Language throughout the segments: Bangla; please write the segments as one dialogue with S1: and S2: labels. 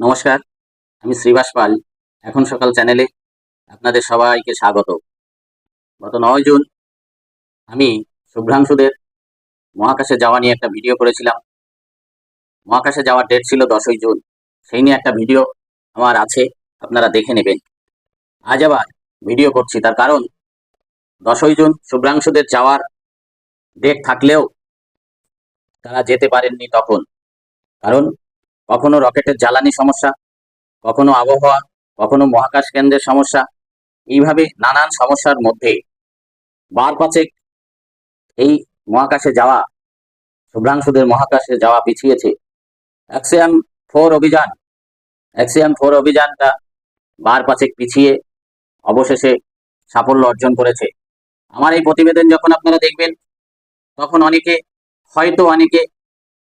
S1: নমস্কার, আমি শ্রীবাস পাল। এখন সকাল চ্যানেলে আপনাদের সবাইকে স্বাগত। গত নয় জুন আমি শুভ্রাংশুদের মহাকাশে যাওয়া নিয়ে একটা ভিডিও করেছিলাম। মহাকাশে যাওয়ার ডেট ছিল দশই জুন। সেই নিয়ে একটা ভিডিও আমার আছে, আপনারা দেখে নেবেন। আজ আবার ভিডিও করছি, তার কারণ দশই জুন শুভ্রাংশুদের যাওয়ার ডেট থাকলেও তারা যেতে পারেননি তখন। কারণ কখনো রকেটের জ্বালানি সমস্যা, কখনো আবহাওয়া, কখনো মহাকাশ কেন্দ্রের সমস্যা, এইভাবে নানান সমস্যার মধ্যে বার পাচেক এই মহাকাশে যাওয়া, শুভ্রাংশুদের মহাকাশে যাওয়া পিছিয়েছে। অ্যাক্সিয়াম ফোর অভিযান অ্যাক্সিয়াম ফোর অভিযানটা বার পাচেক পিছিয়ে অবশেষে সাফল্য অর্জন করেছে। আমার এই প্রতিবেদন যখন আপনারা দেখবেন, তখন অনেকে, হয়তো অনেকে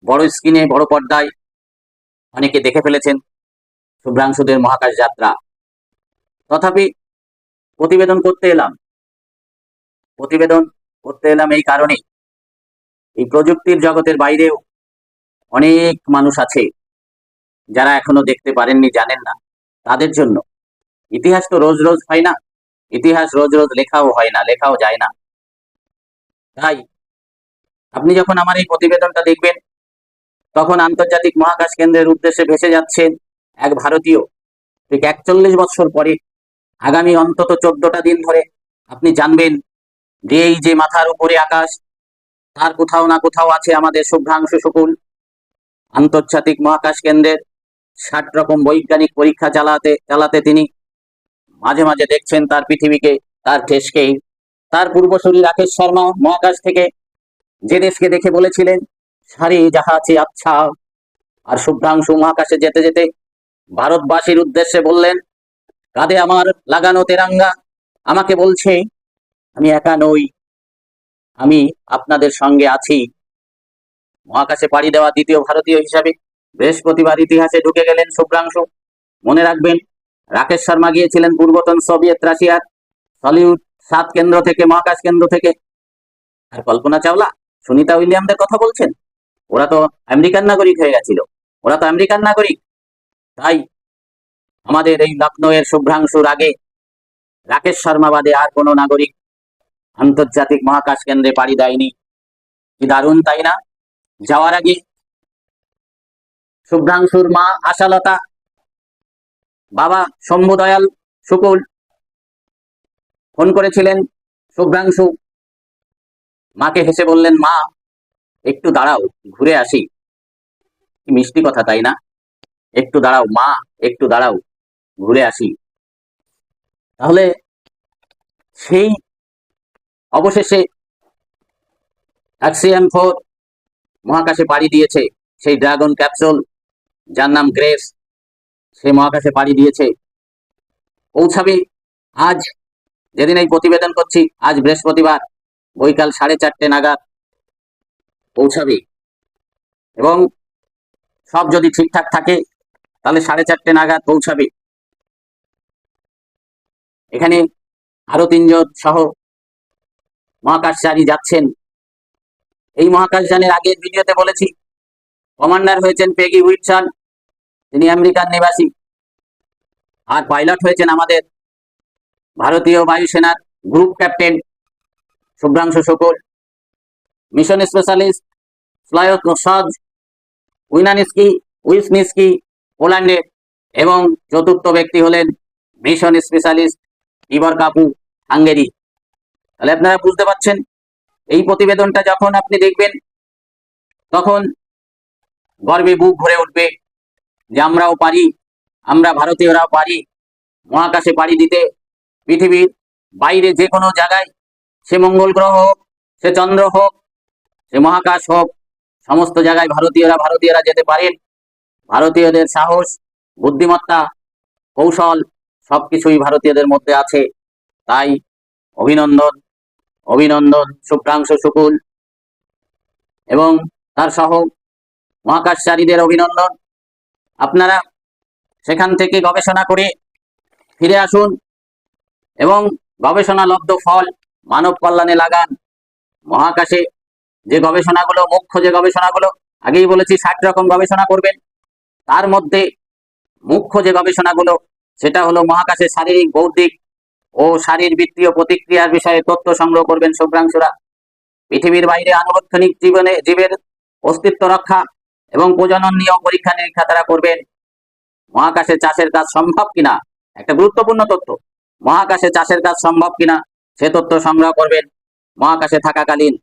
S1: বড় স্ক্রিনে, বড় পর্দায় অনেকে দেখে ফেলেছেন শুভ্রাংশুদের মহাকাশ যাত্রা। তথাপি প্রতিবেদন করতে এলাম। প্রতিবেদন করতে এলাম এই কারণে এই প্রযুক্তির জগতের বাইরেও অনেক মানুষ আছে যারা এখনও দেখতে পারেননি, জানেন না। তাদের জন্য। ইতিহাস তো রোজ রোজ হয় না। ইতিহাস রোজ রোজ লেখাও হয় না, লেখাও যায় না। তাই আপনি যখন আমার এই প্রতিবেদনটা দেখবেন তখন আন্তর্জাতিক মহাকাশ কেন্দ্রের উদ্দেশ্যে ভেসে যাচ্ছেন এক ভারতীয়। ঠিক একচল্লিশ বছর পরে, আগামী অন্তত চোদ্দটা দিন ধরে, আপনি জানবেন যে এই যে মাথার উপরে আকাশ, তার কোথাও না কোথাও আছে আমাদের শুভ্রাংশু শুকুল আন্তর্জাতিক মহাকাশ কেন্দ্রের ষাট রকম বৈজ্ঞানিক পরীক্ষা চালাতে চালাতে তিনি মাঝে মাঝে দেখছেন তার পৃথিবীকে, তার দেশকেই। তার পূর্বসূরি রাকেশ শর্মা মহাকাশ থেকে যে দেশকে দেখে বলেছিলেন সারি জাহাজে আচ্ছা। আর শুভ্রাংশু মহাকাশে যেতে যেতে ভারতবাসীর উদ্দেশ্যে বললেন, কাঁধে আমার লাগানো তেরাঙ্গা আমাকে বলছে, আমি একা নই, আমি আপনাদের সঙ্গে আছি। মহাকাশে পাড়ি দেওয়া দ্বিতীয় ভারতীয় হিসাবে বৃহস্পতিবার ইতিহাসে ঢুকে গেলেন শুভ্রাংশু। মনে রাখবেন, রাকেশ শর্মা গিয়েছিলেন পূর্বতন সোভিয়েত রাশিয়ার সলিউড সাত কেন্দ্র থেকে, মহাকাশ কেন্দ্র থেকে। আর কল্পনা চাওলা, সুনিতা উইলিয়ামদের কথা বলছেন? ওরা তো আমেরিকান নাগরিক হয়ে গেছিল। ওরা তো আমেরিকান নাগরিক। তাই আমাদের এই লখনৌয়ের শুভ্রাংশুর আগে রাকেশ শর্মা বাদে আর কোনো নাগরিক আন্তর্জাতিক মহাকাশ কেন্দ্রে পাড়ি দেয়নি। কি দারুণ, তাই না? যাওয়ার আগে শুভ্রাংশুর মা আশালতা, বাবা শম্ভু দয়াল শুকুল ফোন করেছিলেন, শুভ্রাংশু। মাকে হেসে বললেন, মা একটু দাঁড়াও, ঘুরে আসি। কি মিষ্টি কথা, তাই না? একটু দাঁড়াও, মা, একটু দাঁড়াও, ঘুরে আসি। তাহলে সেই অবশেষে অ্যাক্সিয়াম ফোর মহাকাশে পাড়ি দিয়েছে, সেই ড্রাগন ক্যাপসুল, যার নাম গ্রেস, সে মহাকাশে পাড়ি দিয়েছে। পৌঁছাবে আজ, যেদিন এই প্রতিবেদন করছি, আজ বৃহস্পতিবার, বৈকাল সাড়ে চারটে নাগাদ। পৌঁছাবে। এবং সব যদি ঠিকঠাক থাকে, তাহলে সাড়ে চারটে নাগাদ পৌঁছাবে। এখানে আরও তিনজন সহ মহাকাশচারী যাচ্ছেন। এই মহাকাশযানের আগের ভিডিওতে বলেছি, কমান্ডার হয়েছেন পেগি উইটসন, তিনি আমেরিকান নিবাসী। আর পাইলট হয়েছেন আমাদের ভারতীয় বায়ুসেনার group captain Shubhanshu Shukla mission specialist ফ্লায়ক সজ উইনানিস্কি উইসনিস্কি পোল্যান্ডের এবং চতুর্থ ব্যক্তি হলেন mission specialist Tibor Kapu Hungary তাহলে আপনারা বুঝতে পারছেন, এই প্রতিবেদনটা যখন আপনি দেখবেন, তখন গর্বে বুক ভরে উঠবে যে আমরাও পারি, আমরা ভারতীয়রাও পারি, মহাকাশে পাড়ি দিতে, পৃথিবীর বাইরে যে কোনো জায়গায় সে মঙ্গল গ্রহ হোক, সে চন্দ্র হোক সে মহাকাশ হোক, সমস্ত জায়গায় ভারতীয়রা ভারতীয়রা যেতে পারেন। ভারতীয়দের সাহস, বুদ্ধিমত্তা, কৌশল সবকিছুই ভারতীয়দের মধ্যে আছে। তাই অভিনন্দন অভিনন্দন শুভ্রাংশু শুকুল এবং তার সহ মহাকাশচারীদের অভিনন্দন। আপনারা সেখান থেকে গবেষণা করে ফিরে আসুন এবং গবেষণালব্ধ ফল মানব কল্যাণে লাগান। মহাকাশে যে গবেষণাগুলো, মুখ্য যে গবেষণাগুলো, আগেই বলেছি ষাট রকম গবেষণা করবেন। তার মধ্যে মুখ্য যে গবেষণাগুলো, সেটা হলো মহাকাশে শারীরিক, বৌদ্ধিক ও শারীরবৃত্তীয় প্রতিক্রিয়ার বিষয়ে তথ্য সংগ্রহ করবেন শুভ্রাংশুরা। পৃথিবীর বাইরে আনুবক্ষণিক জীবনে, জীবের অস্তিত্ব রক্ষা এবং প্রজনন নিয়ম পরীক্ষা নিরীক্ষা তারা করবেন। মহাকাশে চাষের কাজ সম্ভব কিনা? একটা গুরুত্বপূর্ণ তথ্য। মহাকাশে চাষের কাজ সম্ভব কিনা? সে তথ্য সংগ্রহ করবেন। মহাকাশে থাকাকালীন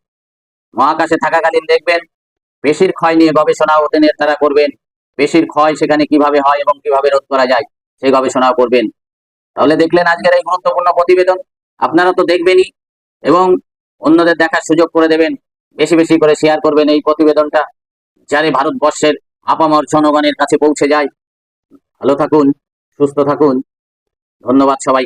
S1: মহাকাশে থাকাকালীন দেখবেন পেশির ক্ষয় নিয়ে গবেষণা ওটেনের তারা করবেন। পেশির ক্ষয় সেখানে কীভাবে হয় এবং কীভাবে রোধ করা যায়, সেই গবেষণাও করবেন। তাহলে দেখলেন আজকের এই গুরুত্বপূর্ণ প্রতিবেদন। আপনারা তো দেখবেনই এবং অন্যদের দেখার সুযোগ করে দেবেন। বেশি বেশি করে শেয়ার করবেন এই প্রতিবেদনটা যারে ভারতবর্ষের আপামর জনগণের কাছে পৌঁছে যায়। ভালো থাকুন, সুস্থ থাকুন। ধন্যবাদ সবাই